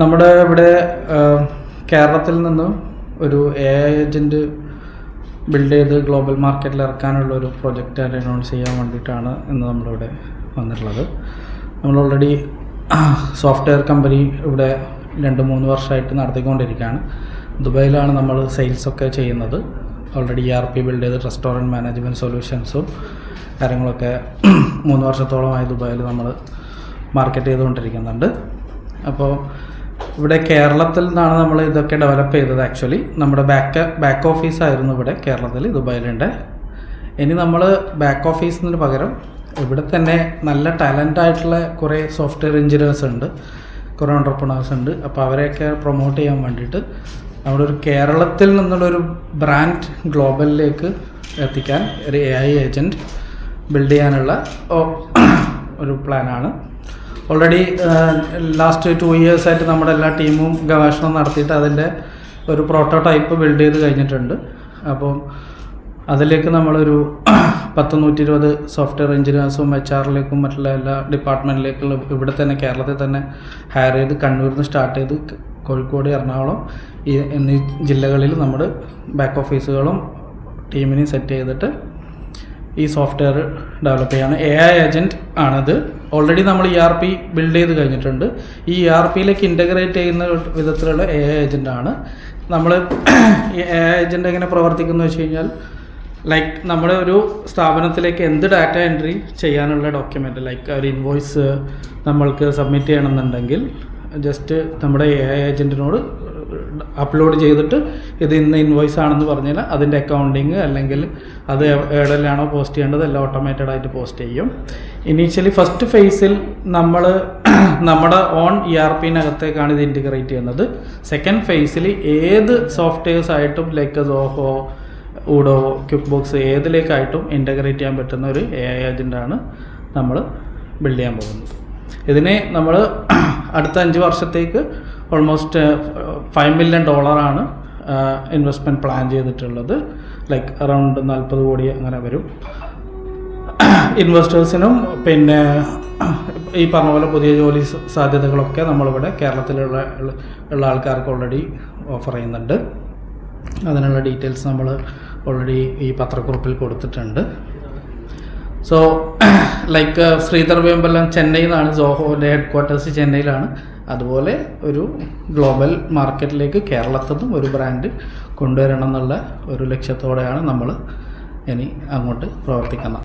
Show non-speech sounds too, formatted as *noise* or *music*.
നമ്മുടെ ഇവിടെ കേരളത്തിൽ നിന്നും ഒരു എ ഐ ഏജന്റ് ബിൽഡ് ചെയ്ത് ഗ്ലോബൽ മാർക്കറ്റിൽ ഇറക്കാനുള്ള ഒരു പ്രൊജക്റ്റ് അനൗൺസ് ചെയ്യാൻ വേണ്ടിയിട്ടാണ് ഇന്ന് നമ്മളിവിടെ വന്നിട്ടുള്ളത്. നമ്മൾ ഓൾറെഡി സോഫ്റ്റ്വെയർ കമ്പനി ഇവിടെ രണ്ട് മൂന്ന് വർഷമായിട്ട് നടത്തിക്കൊണ്ടിരിക്കുകയാണ്. ദുബായിലാണ് നമ്മൾ സെയിൽസൊക്കെ ചെയ്യുന്നത്. Already E R P build ചെയ്ത് റെസ്റ്റോറന്റ് മാനേജ്മെന്റ് സൊല്യൂഷൻസും കാര്യങ്ങളൊക്കെ മൂന്ന് വർഷത്തോളമായി ദുബായിൽ നമ്മൾ മാർക്കറ്റ് ചെയ്തുകൊണ്ടിരിക്കുന്നുണ്ട്. അപ്പോൾ ഇവിടെ കേരളത്തിൽ നിന്നാണ് നമ്മൾ ഇതൊക്കെ ഡെവലപ്പ് ചെയ്തത് ആക്ച്വലി നമ്മുടെ ബാക്ക് ബാക്ക് ഓഫീസ് ആയിരുന്നു ഇവിടെ കേരളത്തിൽ ദുബായിലുണ്ട്. ഇനി നമ്മൾ ബാക്ക് ഓഫീസിന് പകരം ഇവിടെ തന്നെ നല്ല ടാലന്റ് ആയിട്ടുള്ള കുറേ സോഫ്റ്റ്വെയർ എഞ്ചിനീയേഴ്സ് ഉണ്ട്. കുറേ ഓണ്ടർപ്രണേഴ്സ് ഉണ്ട്. അപ്പോൾ അവരെയൊക്കെ പ്രൊമോട്ട് ചെയ്യാൻ വേണ്ടിയിട്ട് നമ്മുടെ ഒരു കേരളത്തിൽ നിന്നുള്ളൊരു ബ്രാൻഡ് ഗ്ലോബലിലേക്ക് എത്തിക്കാൻ ഒരു എ ഐ ഏജന്റ് ബിൽഡ് ചെയ്യാനുള്ള ഒരു പ്ലാനാണ് ഓൾറെഡി ലാസ്റ്റ് ടു ഇയേഴ്സായിട്ട് നമ്മുടെ എല്ലാ ടീമും ഗവേഷണം നടത്തിയിട്ട് അതിന്റെ ഒരു പ്രോട്ടോടൈപ്പ് ബിൽഡ് ചെയ്ത് കഴിഞ്ഞിട്ടുണ്ട്. അപ്പം അതിലേക്ക് നമ്മളൊരു *clears throat* പത്ത് നൂറ്റി ഇരുപത് സോഫ്റ്റ്വെയർ എഞ്ചിനീയേഴ്സും എച്ച് ആറിലേക്കും മറ്റുള്ള എല്ലാ ഡിപ്പാർട്ട്മെന്റിലേക്കുള്ള ഇവിടെ തന്നെ കേരളത്തിൽ തന്നെ ഹയർ ചെയ്ത് കണ്ണൂരിൽ നിന്ന് സ്റ്റാർട്ട് ചെയ്ത് കോഴിക്കോട് എറണാകുളം എന്നീ ജില്ലകളിൽ നമ്മൾ ബാക്ക് ഓഫീസുകളും ടീമിനെയും സെറ്റ് ചെയ്തിട്ട് ഈ സോഫ്റ്റ്വെയർ ഡെവലപ്പ് ചെയ്യാണ്. എ ഐ ഏജന്റ് ആണത്. ഓൾറെഡി നമ്മൾ ഇ ആർ പി ബിൽഡ് ചെയ്ത് കഴിഞ്ഞിട്ടുണ്ട്. ഈ ഇ ആർ പിയിലേക്ക് ഇന്റഗ്രേറ്റ് ചെയ്യുന്ന വിധത്തിലുള്ള എ ഐ ഏജന്റ് ആണ്. നമ്മൾ ഈ എ ഐ ഏജന്റ് എങ്ങനെ പ്രവർത്തിക്കുന്നു വെച്ച് കഴിഞ്ഞാൽ ലൈക്ക് നമ്മുടെ ഒരു സ്ഥാപനത്തിലേക്ക് എന്ത് ഡാറ്റ എൻട്രി ചെയ്യാനുള്ള ഡോക്യുമെന്റ് ലൈക്ക് ഒരു ഇൻവോയ്സ് നമ്മൾക്ക് സബ്മിറ്റ് ചെയ്യണമെന്നുണ്ടെങ്കിൽ ജസ്റ്റ് നമ്മുടെ എ ഐ ഏജന്റിനോട് അപ്ലോഡ് ചെയ്തിട്ട് ഇത് ഇന്ന് ഇൻവോയ്സ് ആണെന്ന് പറഞ്ഞാൽ അതിന്റെ അക്കൗണ്ടിങ് അല്ലെങ്കിൽ അത് എവ- എവിടെയാണോ പോസ്റ്റ് ചെയ്യേണ്ടത് എല്ലാം ഓട്ടോമേറ്റഡ് ആയിട്ട് പോസ്റ്റ് ചെയ്യും. ഇനീഷ്യലി ഫസ്റ്റ് ഫേസിൽ നമ്മൾ നമ്മുടെ ഓൺ ഇ ആർ പിന്നകത്തേക്കാണ് ഇത് ഇന്റിഗ്രേറ്റ് ചെയ്യുന്നത്. സെക്കൻഡ് ഫേസിൽ ഏത് സോഫ്റ്റ്വെയർസ് ആയിട്ടും like Zoho Odoo QuickBooks ഏതിലേക്കായിട്ടും ഇന്റഗ്രേറ്റ് ചെയ്യാൻ പറ്റുന്ന ഒരു എ ഐ ഏജന്റാണ് നമ്മൾ ബിൽഡ് ചെയ്യാൻ പോകുന്നത്. ഇതിനെ നമ്മൾ *clears throat* അടുത്ത അഞ്ച് വർഷത്തേക്ക് ഓൾമോസ്റ്റ് ഫൈവ് മില്യൺ ഡോളറാണ് ഇൻവെസ്റ്റ്മെന്റ് പ്ലാൻ ചെയ്തിട്ടുള്ളത്. ലൈക്ക് അറൗണ്ട് നാൽപ്പത് കോടി അങ്ങനെ വരും. ഇൻവെസ്റ്റേഴ്സിനും പിന്നെ ഈ പറഞ്ഞ പോലെ പുതിയ ജോലി സാധ്യതകളൊക്കെ നമ്മളിവിടെ കേരളത്തിലുള്ള ഉള്ള- ആൾക്കാർക്ക് ഓൾറെഡി ഓഫർ ചെയ്യുന്നുണ്ട്. അതിനുള്ള ഡീറ്റെയിൽസ് നമ്മൾ ഓൾറെഡി ഈ പത്രക്കുറിപ്പിൽ കൊടുത്തിട്ടുണ്ട്. സോ ലൈക്ക് ശ്രീധർ വേമ്പലം ചെന്നൈയിൽ നിന്നാണ് സോഹോന്റെ ഹെഡ് ക്വാർട്ടേഴ്സ് ചെന്നൈയിലാണ്. അതുപോലെ ഒരു ഗ്ലോബൽ മാർക്കറ്റിലേക്ക് കേരളത്തിൽ നിന്നും ഒരു ബ്രാൻഡ് കൊണ്ടുവരണം എന്നുള്ള ഒരു ലക്ഷ്യത്തോടെയാണ് നമ്മൾ ഇനി അങ്ങോട്ട് പ്രവർത്തിക്കുന്നത്.